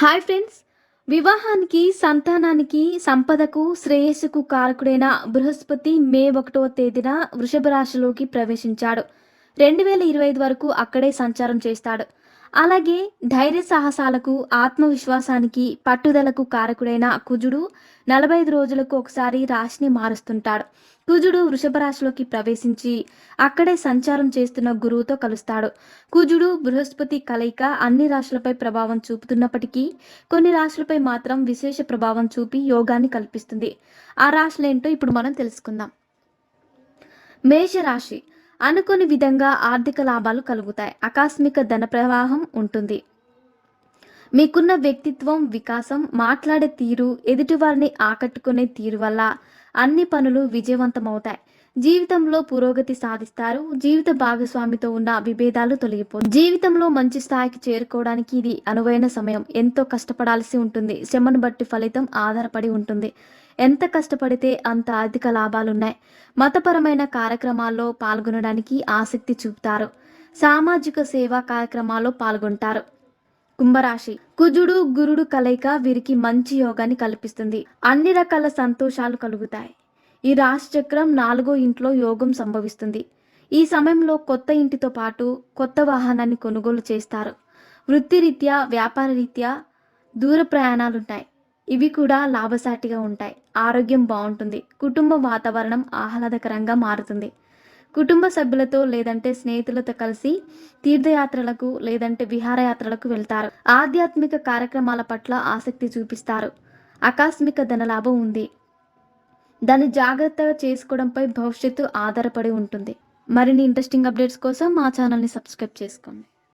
Hi friends. వివాహానికి సంతానానికి సంపదకు శ్రేయస్సుకు కారకుడైన బృహస్పతి మే ఒకటవ తేదీన వృషభ రాశిలోకి ప్రవేశించాడు. రెండు వేల ఇరవై ఐదు వరకు అక్కడే సంచారం చేస్తాడు. అలాగే ధైర్య సాహసాలకు ఆత్మవిశ్వాసానికి పట్టుదలకు కారకుడైన కుజుడు నలభై ఐదు రోజులకు ఒకసారి రాశిని మారుస్తుంటాడు. కుజుడు వృషభ రాశిలోకి ప్రవేశించి అక్కడే సంచారం చేస్తున్న గురువుతో కలుస్తాడు. కుజుడు బృహస్పతి కలయిక అన్ని రాశులపై ప్రభావం చూపుతున్నప్పటికీ కొన్ని రాశులపై మాత్రం విశేష ప్రభావం చూపి యోగాన్ని కల్పిస్తుంది. ఆ రాశులేంటో ఇప్పుడు మనం తెలుసుకుందాం. మేషరాశి. అనుకోని విధంగా ఆర్థిక లాభాలు కలుగుతాయి. ఆకస్మిక ధన ప్రవాహం ఉంటుంది. మీకున్న వ్యక్తిత్వం వికాసం మాట్లాడే తీరు ఎదుటివారిని ఆకట్టుకునే తీరు వల్ల అన్ని పనులు విజయవంతమవుతాయి. జీవితంలో పురోగతి సాధిస్తారు. జీవిత భాగస్వామితో ఉన్న విభేదాలు తొలగిపో జీవితంలో మంచి స్థాయికి చేరుకోవడానికి ఇది అనువైన సమయం. ఎంతో కష్టపడాల్సి ఉంటుంది. శ్రమను బట్టి ఫలితం ఆధారపడి ఉంటుంది. ఎంత కష్టపడితే అంత ఆర్థిక లాభాలున్నాయి. మతపరమైన కార్యక్రమాల్లో పాల్గొనడానికి ఆసక్తి చూపుతారు. సామాజిక సేవా కార్యక్రమాల్లో పాల్గొంటారు. కుంభరాశి. కుజుడు గురుడు కలయిక వీరికి మంచి యోగాన్ని కల్పిస్తుంది. అన్ని రకాల సంతోషాలు కలుగుతాయి. ఈ రాశిచక్రం నాలుగో ఇంట్లో యోగం సంభవిస్తుంది. ఈ సమయంలో కొత్త ఇంటితో పాటు కొత్త వాహనాన్ని కొనుగోలు చేస్తారు. వృత్తిరీత్యా వ్యాపార రీత్యా దూర ప్రయాణాలుంటాయి. ఇవి కూడా లాభసాటిగా ఉంటాయి. ఆరోగ్యం బాగుంటుంది. కుటుంబ వాతావరణం ఆహ్లాదకరంగా మారుతుంది. కుటుంబ సభ్యులతో లేదంటే స్నేహితులతో కలిసి తీర్థయాత్రలకు లేదంటే విహారయాత్రలకు వెళ్తారు. ఆధ్యాత్మిక కార్యక్రమాల పట్ల ఆసక్తి చూపిస్తారు. ఆకస్మిక ధనలాభం ఉంది. దాన్ని జాగ్రత్తగా చేసుకోవడంపై భవిష్యత్తు ఆధారపడి ఉంటుంది. మరిన్ని ఇంట్రెస్టింగ్ అప్డేట్స్ కోసం మా ఛానల్ని సబ్స్క్రైబ్ చేసుకోండి.